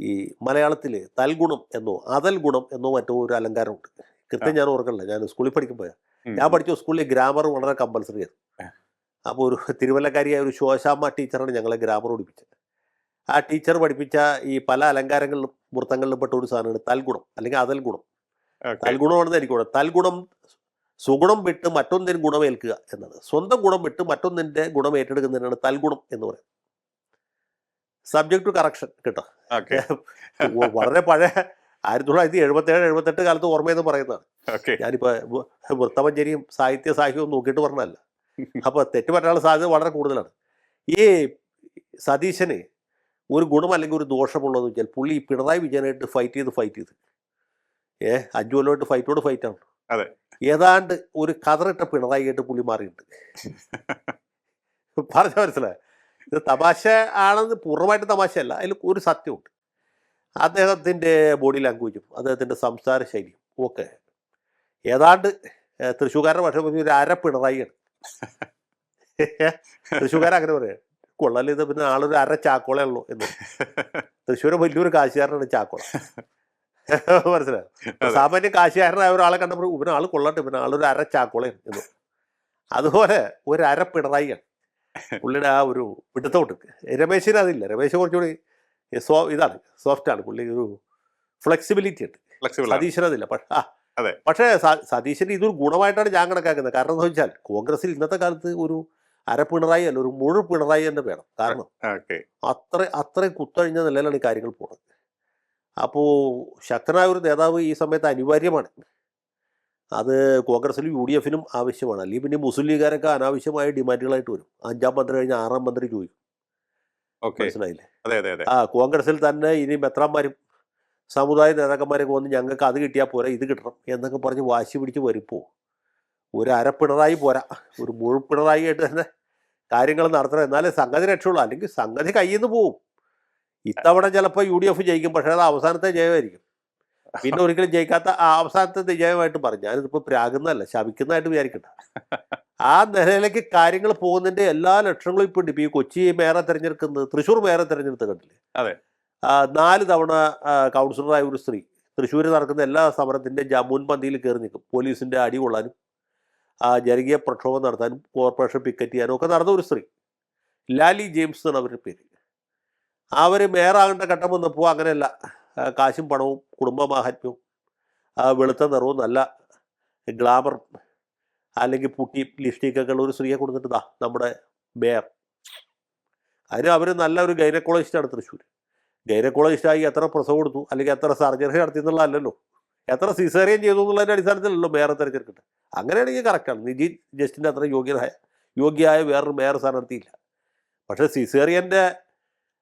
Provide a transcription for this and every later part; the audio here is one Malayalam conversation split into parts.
ഈ മലയാളത്തിൽ തൽഗുണം എന്നോ അതൽ ഗുണം എന്നോ മറ്റോ ഒരു അലങ്കാരമുണ്ട്. കൃത്യം ഞാൻ ഓർക്കണില്ല. ഞാൻ സ്കൂളിൽ പഠിക്കുമ്പോൾ. ഞാൻ. പഠിച്ച സ്കൂളിൽ ഗ്രാമർ വളരെ കമ്പൽസറി ആയിരുന്നു. ആ. അപ്പോൾ ഒരു തിരുവല്ലക്കാരിയായ ഒരു ശോശാമ്മ ടീച്ചറാണ് ഞങ്ങളെ ഗ്രാമർ പഠിപ്പിച്ചത്. ആ ടീച്ചർ പഠിപ്പിച്ച ഈ പല അലങ്കാരങ്ങളിലും വൃത്തങ്ങളിലും പെട്ട ഒരു സാധനമാണ് തൽഗുണം അല്ലെങ്കിൽ അതൽ ഗുണം തൽഗുണമാണെന്ന് എനിക്ക് തോന്നുന്നത് തൽഗുണം സുഗുണം വിട്ട് മറ്റൊന്നിന് ഗുണമേൽക്കുക എന്നാണ്. സ്വന്തം ഗുണം വിട്ട് മറ്റൊന്നിന്റെ ഗുണം ഏറ്റെടുക്കുന്നതിനാണ് തൽഗുണം എന്ന് പറയുന്നത്. സബ്ജക്ട് ടു കറക്ഷൻ കേട്ടോ. വളരെ പഴയ ആയിരത്തി തൊള്ളായിരത്തി എഴുപത്തേഴ് എഴുപത്തെട്ട് കാലത്ത് ഓർമ്മയെന്ന് പറയുന്നതാണ്. ഞാനിപ്പോ വൃത്തമഞ്ചേരിയും സാഹിത്യ സാഹിത്യവും നോക്കിയിട്ട് പറഞ്ഞതല്ല. അപ്പൊ തെറ്റ് പറ്റാനുള്ള സാധ്യത വളരെ കൂടുതലാണ്. ഈ സതീശന് ഒരു ഗുണം അല്ലെങ്കിൽ ഒരു ദോഷമുള്ളതെന്ന് വെച്ചാൽ പുള്ളി പിണറായി വിജയനായിട്ട് ഫൈറ്റ് ചെയ്ത് ഫൈറ്റ് ചെയ്ത്. ഏ അഞ്ചു കൊല്ലമായിട്ട് ഫൈറ്റോട് ഫൈറ്റാണ് അതെ. ഏതാണ്ട് ഒരു കതറിട്ട പിണറായി ആയിട്ട് പുള്ളി മാറിയിട്ടുണ്ട്. പറഞ്ഞ മനസ്സിലായി? ഇത് തമാശ ആണെന്ന് പൂർണമായിട്ട് തമാശയല്ല. അതിൽ ഒരു സത്യമുണ്ട്. അദ്ദേഹത്തിന്റെ ബോഡി ലാംഗ്വേജും അദ്ദേഹത്തിന്റെ സംസാര ശൈലിയും ഒക്കെ ഏതാണ്ട് തൃശ്ശൂക്കാരുടെ ഭാഷ പറഞ്ഞ ഒരു അര പിണറായിയാണ്. തൃശ്ശൂക്കാരൻ അങ്ങനെ പറയാം കൊള്ളാൽ ഇത് പിന്നെ ആളൊരു അര ചാക്കോളേ ഉള്ളൂ എന്ന്. തൃശ്ശൂർ വലിയൊരു കാശുകാരനാണ് ചാക്കോള. മനസ്സിലായോ? സാമാന്യം കാശുകാരനായ ഒരാളെ കണ്ടപ്പോൾ ഇവനാൾ കൊള്ളട്ടെ പിന്നെ ആളൊരു അര ചാക്കോളയാണ് എന്ന്. അതുപോലെ ഒരു അര പിണറായിയാണ്. പുള്ളിയുടെ ആ ഒരു പിടുത്തോട്ട് രമേശിന് അതില്ല. രമേശ് കുറച്ചുകൂടി സോ ഇതാണ് സോഫ്റ്റ് ആണ് പുള്ളി ഒരു ഫ്ലെക്സിബിലിറ്റി ഉണ്ട്. സതീശന് അതില്ല പക്ഷേ ആ. പക്ഷേ സതീശന് ഇതൊരു ഗുണമായിട്ടാണ് ഞാൻ കണക്കാക്കുന്നത്. കാരണം എന്ന് വെച്ചാൽ കോൺഗ്രസിൽ ഇന്നത്തെ കാലത്ത് ഒരു അര പിണറായി അല്ല ഒരു മുഴു പിണറായി തന്നെ വേണം കാരണം അത്ര അത്രയും കുത്തഴിഞ്ഞ നിലയിലാണ് ഈ കാര്യങ്ങൾ പോകുന്നത് അപ്പോൾ ശക്തനായ ഒരു നേതാവ് ഈ സമയത്ത് അനിവാര്യമാണ്. അത് കോൺഗ്രസിലും യു ഡി എഫിനും ആവശ്യമാണ്. അല്ലെങ്കിൽ പിന്നെ മുസ്ലിം ലീഗുകാരൊക്കെ അനാവശ്യമായ ഡിമാൻഡുകളായിട്ട് വരും. അഞ്ചാം മന്ത്രി കഴിഞ്ഞ് ആറാം മന്ത്രി ചോദിക്കും. മനസ്സിലായില്ലേ? അതെ അതെ അതെ. ആ കോൺഗ്രസിൽ തന്നെ ഇനി മെത്രാന്മാരും സമുദായ നേതാക്കന്മാരൊക്കെ വന്ന് ഞങ്ങൾക്ക് അത് കിട്ടിയാൽ പോരാ ഇത് കിട്ടണം എന്നൊക്കെ പറഞ്ഞ് വാശി പിടിച്ച് വരുമ്പോൾ ഒരു അരപ്പിണറായി പോരാ. ഒരു മുഴുപ്പിണറായി ആയിട്ട് തന്നെ കാര്യങ്ങൾ നടത്തണം. എന്നാലേ സംഗതി രക്ഷയുള്ളൂ. അല്ലെങ്കിൽ സംഗതി കയ്യിൽ നിന്ന് പോവും. ഇത്തവണ ചിലപ്പോൾ യു ഡി എഫ് ജയിക്കും. പക്ഷേ അത് അവസാനത്തെ ജയമായിരിക്കും. പിന്നെ ഒരിക്കലും ജയിക്കാത്ത ആ അവസാനത്തെ ജയമായിട്ട് പറഞ്ഞു. ഞാനിതിപ്പോൾ പ്രാകുന്നതല്ല ശവിക്കുന്നതായിട്ട് വിചാരിക്കണ്ട ആ നിലയിലേക്ക് കാര്യങ്ങൾ പോകുന്നതിന്റെ എല്ലാ ലക്ഷണങ്ങളും ഇപ്പോൾ ഉണ്ട്. ഇപ്പൊ ഈ കൊച്ചി മേയറെ തെരഞ്ഞെടുക്കുന്നത് തൃശ്ശൂർ മേയറെ തെരഞ്ഞെടുത്ത കണ്ടില്ലേ? അതെ. നാല് തവണ കൗൺസിലറായ ഒരു സ്ത്രീ തൃശ്ശൂരിൽ നടക്കുന്ന എല്ലാ സമരത്തിന്റെ ജ- മുൻപന്തിയിൽ കയറി നിൽക്കും. പോലീസിന്റെ അടി കൊള്ളാനും ആ, ജനകീയ പ്രക്ഷോഭം നടത്താനും കോർപ്പറേഷൻ പിക്കറ്റ് ചെയ്യാനും ഒക്കെ നടന്ന ഒരു സ്ത്രീ. ലാലി ജെയിംസ് എന്നാണ് അവരുടെ പേര്. അവർ മേയറാകേണ്ട ഘട്ടം വന്നപ്പോൾ അങ്ങനെയല്ല. കാശും പണവും കുടുംബ മാഹാത്മ്യവും ആ, വെളുത്ത നിറവും നല്ല ഗ്ലാമർ അല്ലെങ്കിൽ പുട്ടി ലിപ്സ്റ്റിക്കൊക്കെ ഉള്ള ഒരു സ്ത്രീയെ കൊടുത്തിട്ട് ദാ നമ്മുടെ മേയർ അതിന് അവർ നല്ല ഒരു ഗൈനക്കോളജിസ്റ്റാണ് തൃശ്ശൂർ ഗൈനക്കോളജിസ്റ്റായി എത്ര പ്രസവം കൊടുത്തു അല്ലെങ്കിൽ എത്ര സർജറി നടത്തി എന്നുള്ളതല്ലല്ലോ. എത്ര സിസേറിയൻ ചെയ്തു എന്നുള്ളതിന്റെ അടിസ്ഥാനത്തിലല്ലോ മേയറെ തിരഞ്ഞെടുക്കട്ടെ അങ്ങനെയാണെങ്കിൽ കറക്റ്റാണ് നിജി ജസ്റ്റിന്റെ അത്ര യോഗ്യനായ യോഗ്യമായ വേറൊരു മേയർ സ്ഥാനാർത്ഥിയില്ല. പക്ഷേ സിസേറിയന്റെ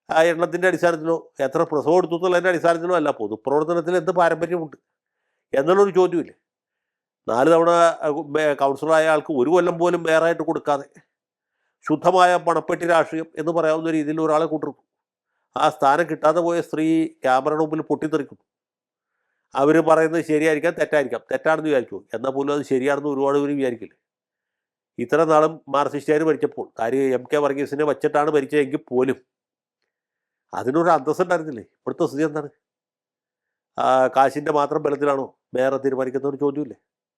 ആ എണ്ണത്തിന്റെ അടിസ്ഥാനത്തിലോ എത്ര പ്രസവം എടുത്തു എന്നുള്ളതിന്റെ അടിസ്ഥാനത്തിലോ അല്ല. പൊതുപ്രവർത്തനത്തിൽ എന്ത് പാരമ്പര്യമുണ്ട് എന്നുള്ളൊരു ചോദ്യമില്ലേ. നാല് തവണ കൗൺസിലറായ ആൾക്ക് ഒരു കൊല്ലം പോലും വേറായിട്ട് കൊടുക്കാതെ ശുദ്ധമായ പണപ്പെട്ടി രാഷ്ട്രീയം എന്ന് പറയാവുന്ന രീതിയിൽ ഒരാളെ കൂട്ടിരുന്നു ആ സ്ഥാനം കിട്ടാതെ പോയ സ്ത്രീ ക്യാമറയുടെ മുമ്പിൽ പൊട്ടിത്തെറിക്കുന്നു. അവർ പറയുന്നത് ശരിയായിരിക്കാം തെറ്റായിരിക്കാം. തെറ്റാണെന്ന് വിചാരിക്കും. എന്നാൽ പോലും അത് ശരിയാണെന്ന് ഒരുപാട് പേര് വിചാരിക്കില്ല. ഇത്ര നാളും മാർസിസ്റ്റുകാർ മരിച്ചപ്പോൾ കാര്യം എം കെ വർഗീസിനെ വച്ചിട്ടാണ് മരിച്ചതെങ്കിൽ പോലും അതിനൊരു അന്തസ്സുണ്ടായിരുന്നില്ലേ? ഇവിടുത്തെ സ്ഥിതി എന്താണ്? കാശിന്റെ മാത്രം ബലത്തിലാണോ? വേറെ തീരുമാനിക്കുന്ന ഒരു ചോദ്യമില്ലേ?